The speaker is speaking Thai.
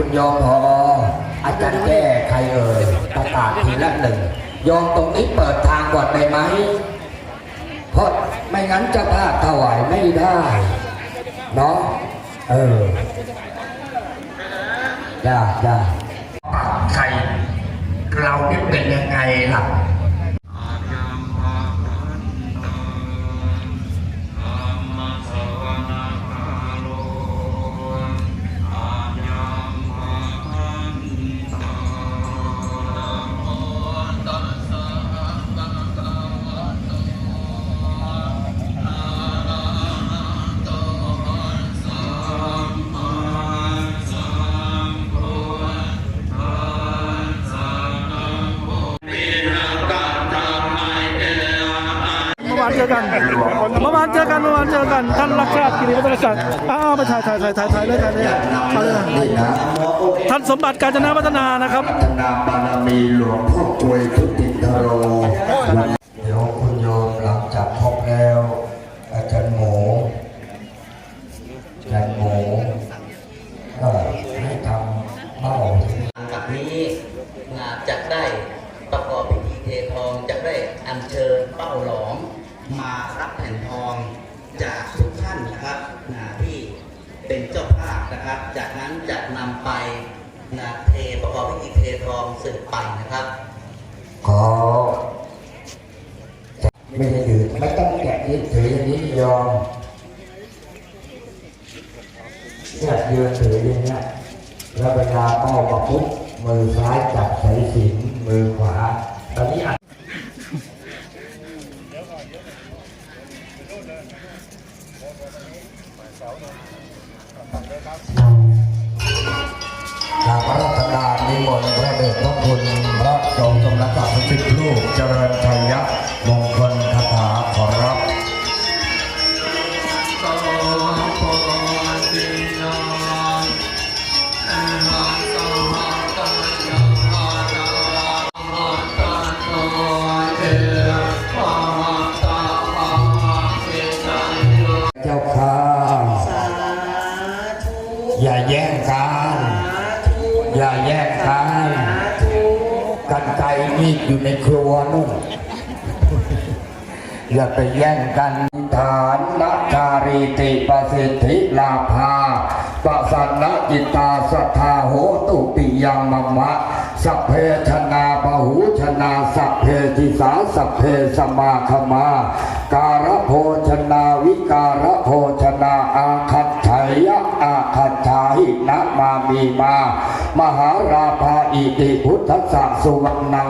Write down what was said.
คุณยอมพอ อาจารย์แก้ใครเอ่ยประกาศทีละหนึ่งยอมตรงนี้เปิดทางก่อนได้ไหม เพราะไม่งั้นจะพลาดถวายไม่ได้เนาะเออจ้าจ้าใครเรานี่เป็นยังไงล่ะานเจอกันเมื่อวานเจอกันเมื่อวานเจอกันท่านรักชาติกิริวัฒนศักดิ์อ้าวไปถ่ายถ่ายถ่ายถ่ายถ่ายเลยถ่ายเลยถ่ายเลยท่านสมบัติการจนาวัฒนานะครับพัฒนาบารมีหลวงพ่อกวยทุติตโรเดี๋ยวคุณโยมหลังจากพบแล้ว อาจารย์หมูอาจารย์หมูก็ให้ทำเบ้าถึงกับนี้นะจะได้ประกอบพิธีเททองจะได้อัญเชิญเป้าหลอม มารับแผ่นทองจากทุกท่านนะครับนะที่เป็นเจ้าภาพนะครับ จากนั้นจะนำไปนะเทประกอบพิธีเททองสืบไปนะครับ ขอ ไม่ได้ถือไม่ต้องแกะนิดถืออย่างนี้ยอมเนี่ยืนถืออย่างเนี้ยแล้วเวลาเป้ามาปุ๊บมือซ้ายจับสายสินมือขวา ตอนนี้อัด ทางพระราชทานนิมนต์พระเดชพระคุณพระสงฆ์สมณศักดิ์สิทธิ์ลูกเจริญชัย อย่าแย่งกันกันไกรมีดอยู่ในครัวนู่นอย่าไปแย่งกันฐานนาจารีติประสิทธิลาภาปะสันนจิตตาสัทธาโหตุปิยังมัมมะสัพเพชนาปหูชนาสัพเพทิสาสัพเพสมาคมากา หินะมามีมา มหาราภาอิติพุทธสสะสุวรรณัง